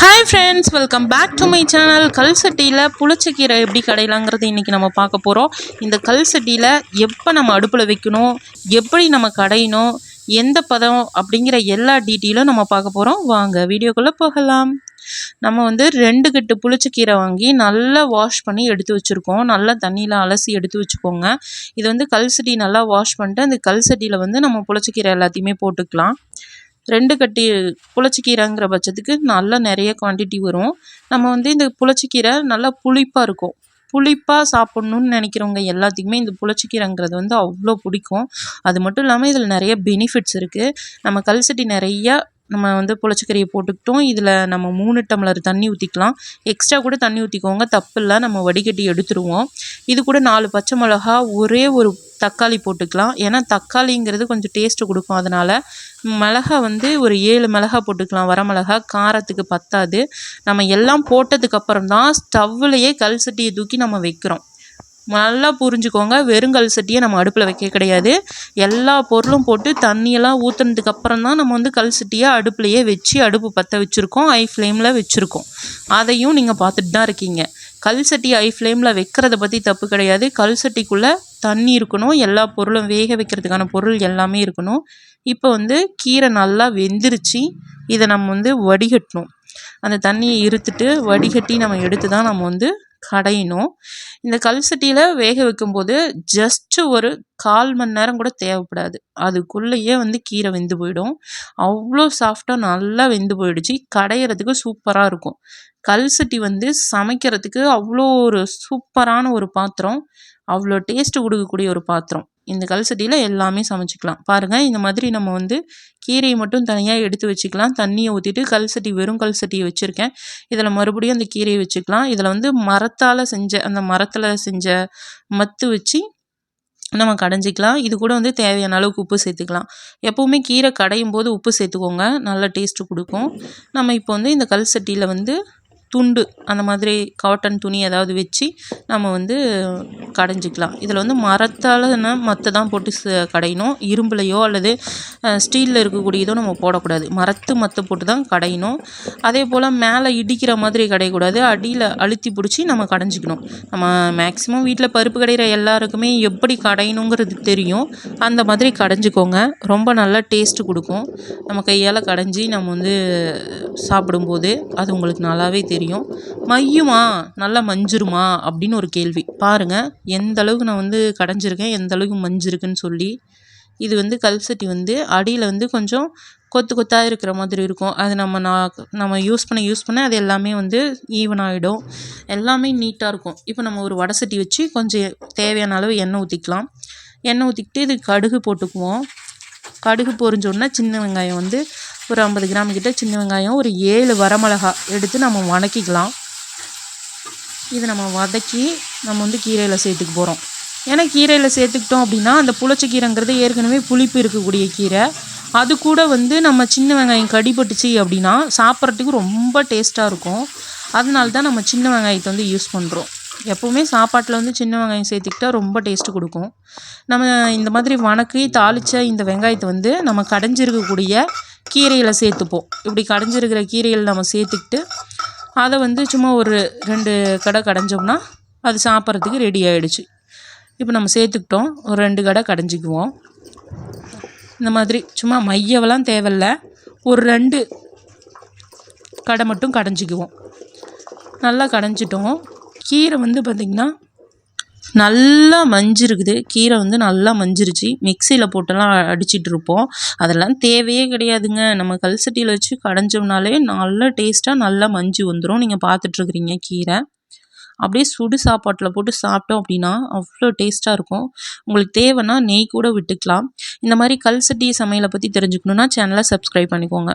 Hi friends welcome back to my channel கல் சட்டியில் புளிச்சக்கீரை எப்படி கடையிலாங்கிறது இன்றைக்கி நம்ம பார்க்க போகிறோம் இந்த கல் சட்டியில் எப்போ நம்ம அடுப்பில் வைக்கணும் எப்படி நம்ம கடையணும் எந்த பதம் அப்படிங்கிற எல்லா டீட்டெயிலும் நம்ம பார்க்க போகிறோம் வாங்க வீடியோக்குள்ளே போகலாம். நம்ம வந்து ரெண்டு கட்டு புளிச்சக்கீரை வாங்கி நல்லா வாஷ் பண்ணி எடுத்து வச்சுருக்கோம். நல்லா தண்ணியில் அலசி எடுத்து வச்சுக்கோங்க. இது வந்து கல் சட்டி நல்லா வாஷ் பண்ணிட்டு அந்த கல் சட்டியில் வந்து நம்ம புளிச்சக்கீரை எல்லாத்தையுமே போட்டுக்கலாம். ரெண்டு கட்டி புளிச்சக்கீரைங்கிற பட்சத்துக்கு நல்லா நிறைய குவான்டிட்டி வரும். நம்ம வந்து இந்த புளிச்சக்கீரை நல்லா புளிப்பாக இருக்கும். புளிப்பாக சாப்பிட்ணுன்னு நினைக்கிறவங்க எல்லாத்துக்குமே இந்த புளிச்சக்கீரைங்கிறது வந்து அவ்வளோ பிடிக்கும். அது மட்டும் இல்லாமல் இதில் நிறைய பெனிஃபிட்ஸ் இருக்குது நம்ம கல்சட்டி நிறையா நம்ம வந்து புளிச்சக்கறியை போட்டுக்கிட்டோம். இதில் நம்ம மூணு டம்ளர் தண்ணி ஊற்றிக்கலாம் எக்ஸ்ட்ரா கூட தண்ணி ஊற்றிக்கோங்க தப்பு இல்லை. நம்ம வடிகட்டி எடுத்துருவோம். இது கூட நாலு பச்சை மிளகா ஒரே ஒரு தக்காளி போட்டுக்கலாம். ஏன்னா தக்காளிங்கிறது கொஞ்சம் டேஸ்ட்டு கொடுக்கும். அதனால் மிளகா வந்து ஒரு ஏழு மிளகா போட்டுக்கலாம். வரமிளகா காரத்துக்கு பத்தாது. நம்ம எல்லாம் போட்டதுக்கப்புறம் தான் ஸ்டவ்வுலையே கல் சட்டியை தூக்கி நம்ம வைக்கிறோம். நல்லா புரிஞ்சுக்கோங்க. வெறுங்கல் சட்டியை நம்ம அடுப்பில் வைக்க கிடையாது. எல்லா பொருளும் போட்டு தண்ணியெல்லாம் ஊற்றுனதுக்கு அப்புறம் தான் நம்ம வந்து கல் சட்டியை அடுப்புலையே வச்சு அடுப்பு பற்ற வச்சுருக்கோம். ஐ ஃப்ளேமில் வச்சுருக்கோம். அதையும் நீங்கள் பார்த்துட்டு தான் இருக்கீங்க. கல் சட்டி ஐ ஃப்ளேமில் வைக்கிறத பற்றி தப்பு கிடையாது. கல் சட்டிக்குள்ளே தண்ணி இருக்கணும் எல்லா பொருளும் வேக வைக்கிறதுக்கான பொருள் எல்லாமே இருக்கணும். இப்போ வந்து கீரை நல்லா வெந்துருச்சு. இதை நம்ம வந்து வடிகட்டணும். அந்த தண்ணியை இருத்துட்டு வடிகட்டி நம்ம எடுத்து தான் நம்ம வந்து கடையணும். இந்த கல் சட்டியில் வேக வைக்கும்போது ஜஸ்ட்டு ஒரு கால் மணி நேரம் கூட தேவைப்படாது. அதுக்குள்ளேயே வந்து கீரை வெந்து போயிடும். அவ்வளோ சாஃப்டாக நல்லா வெந்து போயிடுச்சு. கடையிறதுக்கு சூப்பராக இருக்கும். கல் சட்டி வந்து சமைக்கிறதுக்கு அவ்வளோ ஒரு சூப்பரான ஒரு பாத்திரம். அவ்வளோ டேஸ்ட்டு கொடுக்கக்கூடிய ஒரு பாத்திரம். இந்த கல் சட்டியில் எல்லாமே சமைச்சிக்கலாம். பாருங்கள் இந்த மாதிரி நம்ம வந்து கீரையை மட்டும் தனியாக எடுத்து வச்சுக்கலாம். தண்ணியை ஊற்றிட்டு கல் சட்டி வெறும் கல் சட்டியை வச்சுருக்கேன். இதில் மறுபடியும் அந்த கீரையை வச்சுக்கலாம். இதில் வந்து மரத்தால் செஞ்ச அந்த மரத்தில் செஞ்ச மத்து வச்சு நம்ம கடைஞ்சிக்கலாம். இது கூட வந்து தேவையான அளவுக்கு உப்பு சேர்த்துக்கலாம். எப்போவுமே கீரை கடையும் போது உப்பு சேர்த்துக்கோங்க. நல்ல டேஸ்ட்டு கொடுக்கும். நம்ம இப்போ வந்து இந்த கல் சட்டியில் வந்து துண்டு அந்த மாதிரி காட்டன் துணி ஏதாவது வச்சு நம்ம வந்து கடைஞ்சிக்கலாம். இதில் வந்து மரத்தால்னா மற்ற தான் போட்டு கடையணும். இரும்புலையோ அல்லது ஸ்டீலில் இருக்கக்கூடியதோ நம்ம போடக்கூடாது. மரத்து மற்ற போட்டு தான் கடையணும். அதே போல் மேலே இடிக்கிற மாதிரி கடையக்கூடாது. அடியில் அழுத்தி பிடிச்சி நம்ம கடைஞ்சிக்கணும். நம்ம மேக்ஸிமம் வீட்டில் பருப்பு கடைகிற எல்லாருக்குமே எப்படி கடையணுங்கிறது தெரியும். அந்த மாதிரி கடைஞ்சிக்கோங்க. ரொம்ப நல்லா டேஸ்ட்டு கொடுக்கும். நம்ம கையால் கடைஞ்சி நம்ம வந்து சாப்பிடும்போது அது உங்களுக்கு நல்லாவே தெரியும். மையுமா? நல்லா மஞ்சிருமா? அப்படின்னு ஒரு கேள்வி. பாருங்கள் எந்த அளவுக்கு நான் வந்து கடைஞ்சிருக்கேன் எந்த அளவுக்கு மஞ்சிருக்குன்னு சொல்லி. இது வந்து கல் சட்டி வந்து அடியில் வந்து கொஞ்சம் கொத்து கொத்தாக இருக்கிற மாதிரி இருக்கும். அது நம்ம நான் நம்ம யூஸ் பண்ண யூஸ் பண்ண அது எல்லாமே வந்து ஈவன் ஆகிடும் எல்லாமே நீட்டாக இருக்கும். இப்போ நம்ம ஒரு வடை சட்டி வச்சு கொஞ்சம் தேவையான அளவு எண்ணெய் ஊற்றிக்கலாம் எண்ணெய் ஊற்றிக்கிட்டு இது கடுகு போட்டுக்குவோம். கடுகு பொறிஞ்சோடனே சின்ன வெங்காயம் வந்து ஒரு ஐம்பது கிராம் கிட்ட சின்ன வெங்காயம் ஒரு ஏழு வரமிளகா எடுத்து நம்ம வதக்கிக்கலாம். இதை நம்ம வதக்கி நம்ம வந்து கீரையில் சேர்த்துக்க போகிறோம் ஏன்னா கீரையில் சேர்த்துக்கிட்டோம் அப்படின்னா அந்த புளிச்சக்கீரைங்கிறது ஏற்கனவே புளிப்பு இருக்கக்கூடிய கீரை. அது கூட வந்து நம்ம சின்ன வெங்காயம் கடிபட்டுச்சு அப்படின்னா சாப்பிட்றதுக்கு ரொம்ப டேஸ்ட்டாக இருக்கும். அதனால தான் நம்ம சின்ன வெங்காயத்தை வந்து யூஸ் பண்ணுறோம் எப்போவுமே சாப்பாட்டில் வந்து சின்ன வெங்காயம் சேர்த்துக்கிட்டா ரொம்ப டேஸ்ட்டு கொடுக்கும். நம்ம இந்த மாதிரி வணக்கி தாளித்த இந்த வெங்காயத்தை வந்து நம்ம கடைஞ்சிருக்கக்கூடிய கீரையில் சேர்த்துப்போம். இப்படி கடைஞ்சிருக்கிற கீரையில் நம்ம சேர்த்துக்கிட்டு அதை வந்து சும்மா ஒரு ரெண்டு கடை கடைஞ்சோம்னா அது சாப்பிட்றதுக்கு ரெடி ஆகிடுச்சு இப்போ நம்ம சேர்த்துக்கிட்டோம். ஒரு ரெண்டு கடை கடைஞ்சிக்குவோம். இந்த மாதிரி சும்மா மையவெல்லாம் தேவையில்ல. ஒரு ரெண்டு கடை மட்டும் கடைஞ்சிக்குவோம். நல்லா கடைஞ்சிட்டோம். கீரை வந்து பார்த்திங்கன்னா நல்லா மஞ்சிருக்குது. கீரை வந்து நல்லா மஞ்சிருச்சு. மிக்சியில் போட்டெல்லாம் அடிச்சிட்டு இருப்போம் அதெல்லாம் தேவையே கிடையாதுங்க. நம்ம கல் சட்டியில் வச்சு கடைஞ்சோம்னாலே நல்லா டேஸ்ட்டாக நல்லா மஞ்சு வந்துடும் நீங்கள் பார்த்துட்ருக்குறீங்க கீரை. அப்படியே சுடு சாப்பாட்டில் போட்டு சாப்பிட்டோம் அப்படின்னா அவ்வளோ டேஸ்ட்டாக இருக்கும். உங்களுக்கு தேவைன்னா நெய் கூட விட்டுக்கலாம். இந்த மாதிரி கல் சட்டி சமையலை பற்றி தெரிஞ்சுக்கணுன்னா சேனலை சப்ஸ்கிரைப் பண்ணிக்கோங்க.